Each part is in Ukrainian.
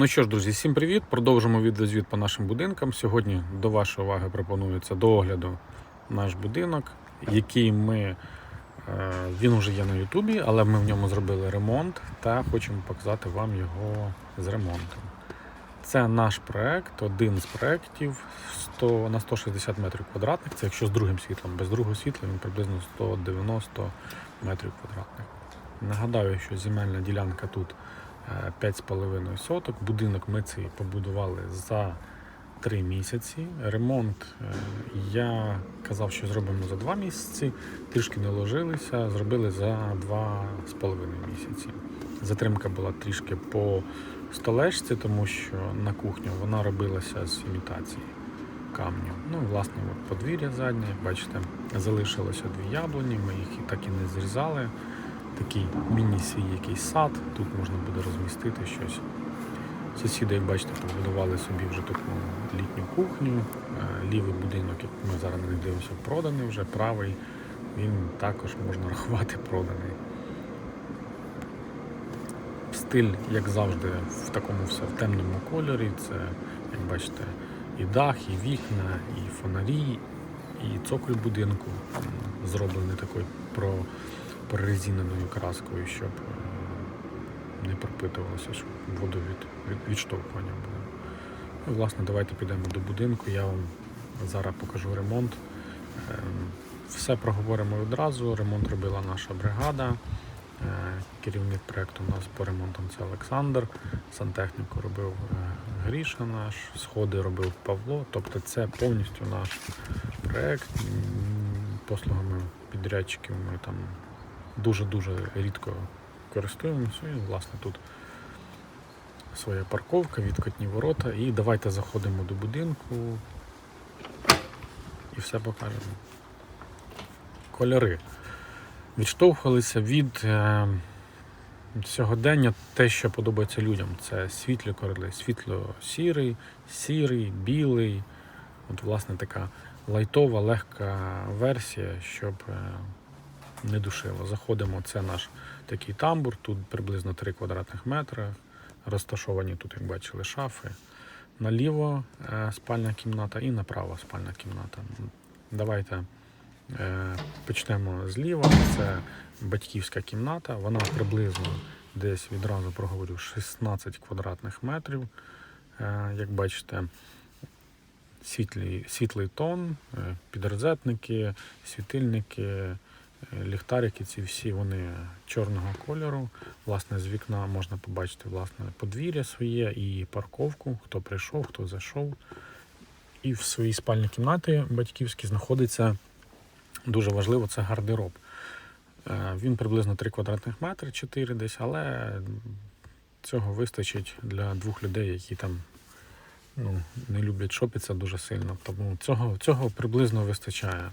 Ну що ж, друзі, всім привіт! Продовжимо відеозвіт по нашим будинкам. Сьогодні до вашої уваги пропонується до огляду наш будинок, який ми. е, Він вже є на Ютубі, але ми в ньому зробили ремонт та хочемо показати вам його з ремонтом. Це наш проект, один з проєктів 100, на 160 метрів квадратних. Це якщо з другим світлом, без другого світла він приблизно 190 метрів квадратних. Нагадаю, що земельна ділянка тут 5,5 соток. Будинок ми цей побудували за 3 місяці. Ремонт е, я казав, що зробимо за 2 місяці, трішки не ложилися, зробили за 2,5 місяці. Затримка була трішки по столешці, тому що на кухню вона робилася з імітації камню. Ну, власне, подвір'я заднє, бачите, залишилося дві яблуні, ми їх і так і не зрізали. Такий міні-свій якийсь сад, тут можна буде розмістити щось. Сусіди, як бачите, побудували собі вже таку літню кухню. Е, Лівий будинок, як ми зараз них дивимося, проданий вже, правий, він також можна рахувати проданий. Стиль, як завжди, в такому все в темному кольорі. Це, як бачите, і дах, і вікна, і фонарі, і цоколь будинку зроблений такою про, прорезиненою краскою, щоб е, не пропитувалося, щоб водовід від, відштовхування було. Ну, власне, давайте підемо до будинку. Я вам зараз покажу ремонт. Ем, Все проговоримо відразу. Ремонт робила наша бригада. Е, Керівник проєкту у нас по ремонтам це Олександр. Сантехніку робив е, Гріша наш, сходи робив Павло. Тобто це повністю наш проєкт. Послугами підрядчиків ми там дуже-дуже рідко користуємося. Власне тут своя парковка, відкатні ворота. І давайте заходимо до будинку і все покажемо. Кольори відштовхувалися від е, сьогодення те, що подобається людям. Це світлі кольори, світло-сірий, сірий, білий. От, власне, така лайтова, легка версія, щоб е, не душило. Заходимо, це наш такий тамбур, тут приблизно 3 квадратних метри. Розташовані тут, як бачили, шафи. Наліво е, спальна кімната і направо спальна кімната. Давайте е, почнемо зліва. Це батьківська кімната. Вона приблизно десь відразу проговорю 16 квадратних метрів. Е, як бачите, світлий, світлий тон, підрозетники, світильники, ліхтарики, ці всі вони чорного кольору. Власне, з вікна можна побачити власне подвір'я своє і парковку, хто прийшов, хто зайшов. І в своїй спальній кімнаті батьківській знаходиться дуже важливо це гардероб. Е, Він приблизно 3 квадратних метри, 4 десь, але цього вистачить для двох людей, які там ну, не люблять шопитися дуже сильно. Тому цього, цього приблизно вистачає.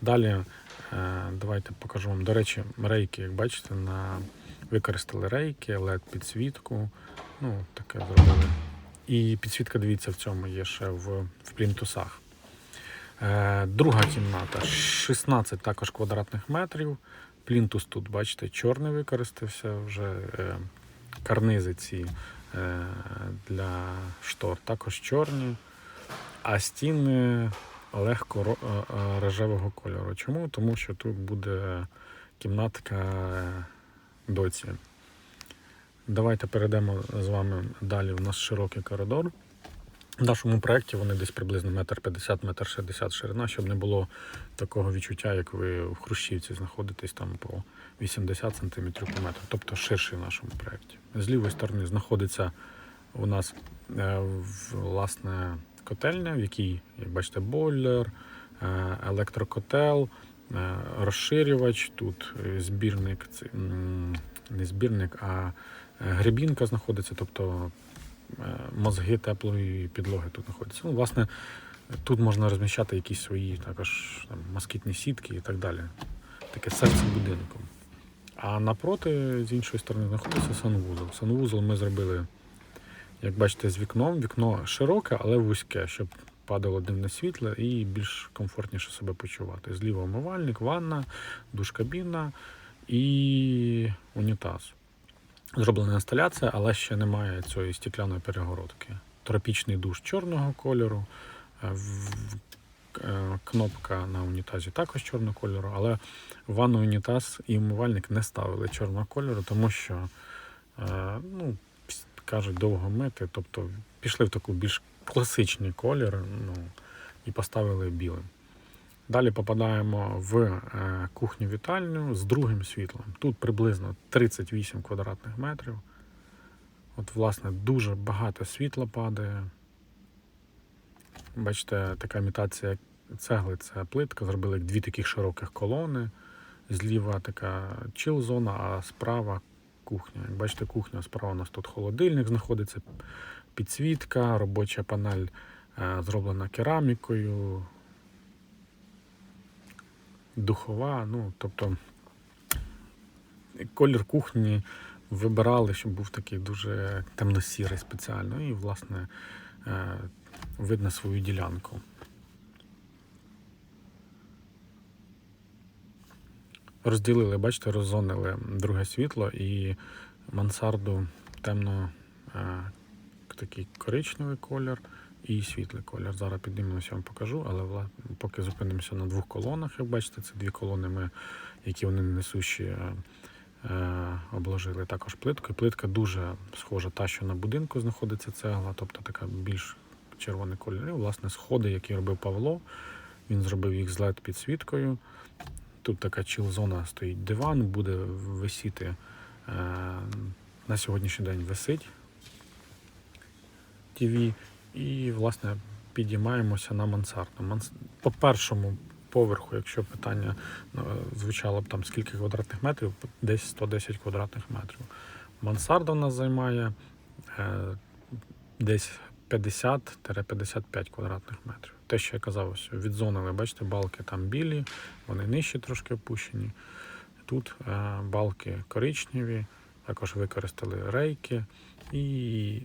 Далі давайте покажу вам. До речі, рейки, як бачите, на... використали рейки, led підсвітку. Ну, таке зробили. І підсвітка, дивіться, в цьому є ще в, в плінтусах. Е, друга кімната 16 також квадратних метрів. Плінтус тут, бачите, чорний використався вже. Е, карнизи ці е, для штор також чорні, а стіни легко ро- рожевого кольору. Чому? Тому що тут буде кімнатка доці. Давайте перейдемо з вами далі. У нас широкий коридор. В нашому проєкті вони десь приблизно метр 50, метр 60 ширина, щоб не було такого відчуття, як ви в Хрущівці знаходитесь там по 80 см по метру, тобто ширший в нашому проєкті. З лівої сторони знаходиться у нас е, власне котельня, в якій, як бачите, бойлер, е, електрокотел, е, розширювач, тут е, збірник, не збірник, а гребінка знаходиться, тобто мозги теплої підлоги тут знаходяться. Ну, власне, тут можна розміщати якісь свої також там, москітні сітки і так далі. Таке серце будинку. А напроти, з іншої сторони, знаходиться санвузол. Санвузол ми зробили, як бачите, з вікном. Вікно широке, але вузьке, щоб падало дивне світло і більш комфортніше себе почувати. Зліва умивальник, ванна, душ-кабіна і унітаз. Зроблена інсталяція, але ще немає цієї стікляної перегородки. Тропічний душ чорного кольору, е, е, кнопка на унітазі також чорного кольору, але ванну унітаз і умивальник не ставили чорного кольору, тому що, е, ну, кажуть, довго мити, тобто пішли в таку більш класичний колір ну, і поставили білим. Далі попадаємо в е, кухню-вітальню з другим світлом. Тут приблизно 38 квадратних метрів. От, власне, дуже багато світла падає. Бачите, така імітація цегли це плитка. Зробили дві таких широких колони. Зліва така чил-зона, а справа кухня. Як бачите, кухня справа у нас тут холодильник знаходиться, підсвітка, робоча панель е, зроблена керамікою, духова. Ну, тобто колір кухні вибирали, щоб був такий дуже темно-сірий спеціально. І, власне, е, видно свою ділянку. Розділили, бачите, роззонили друге світло і мансарду темно е, такий коричневий колір і світлий колір. Зараз піднімемося, вам покажу, але поки зупинимося на двох колонах, як бачите, це дві колони, ми, які вони несущі, е, е, обложили також плиткою. Плитка дуже схожа та, що на будинку знаходиться цегла, тобто така більш червоний колір. І, власне, сходи, які робив Павло, він зробив їх з led підсвіткою. Тут така чил-зона стоїть диван, буде висіти. Е, на сьогоднішній день висить ТВ. І, власне, підіймаємося на мансарду. По першому поверху, якщо питання е, звучало б там скільки квадратних метрів, десь 110 квадратних метрів. Мансарда у нас займає е, десь 50-55 квадратних метрів. Те, що я казав, ось від зони, ви бачите, балки там білі, вони нижче трошки опущені. Тут е, балки коричневі, також використали рейки. І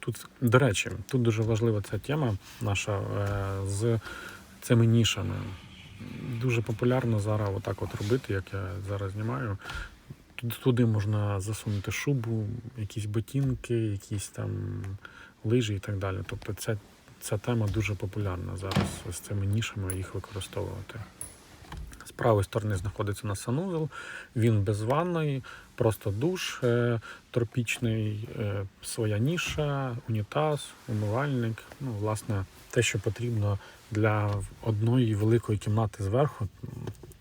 тут, до речі, тут дуже важлива ця тема наша е, з цими нішами. Дуже популярно зараз отак от робити, як я зараз знімаю. Туди можна засунути шубу, якісь ботинки, якісь там лижі і так далі. Тобто ця, ця тема дуже популярна зараз з цими нішами їх використовувати. З правої сторони знаходиться на санузел, він без ванної, просто душ е, тропічний, е, своя ніша, унітаз, умивальник. Ну, власне, те, що потрібно для одної великої кімнати зверху,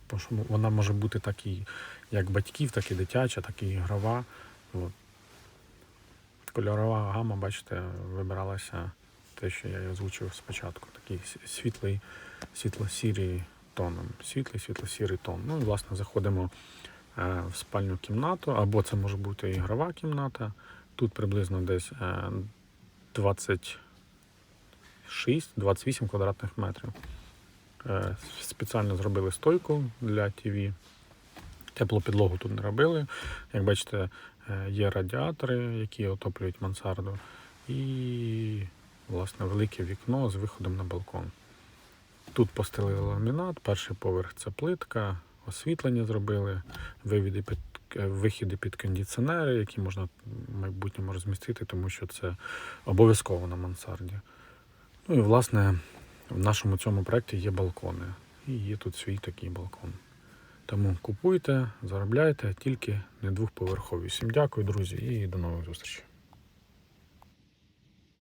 тому що вона може бути так і як батьків, так і дитяча, так і ігрова. От. Кольорова гама, бачите, вибиралася те, що я озвучив спочатку. Такий світлий, світло-сірий тоном. Світлий, світло-сірий тон. Ну і власне заходимо е, в спальню кімнату, або це може бути ігрова кімната. Тут приблизно десь е, 26-28 квадратних метрів. Е, Спеціально зробили стойку для ТВ. Теплу підлогу тут не робили. Як бачите, е, є радіатори, які отоплюють мансарду, і власне велике вікно з виходом на балкон. Тут постелили ламінат, перший поверх це плитка, освітлення зробили, вивіди під, е, вихіди під кондиціонери, які можна в майбутньому розмістити, тому що це обов'язково на мансарді. Ну і власне в нашому цьому проєкті є балкони. І є тут свій такий балкон. Тому купуйте, заробляйте, тільки не двохповерхові. Всім дякую, друзі, і до нових зустрічей.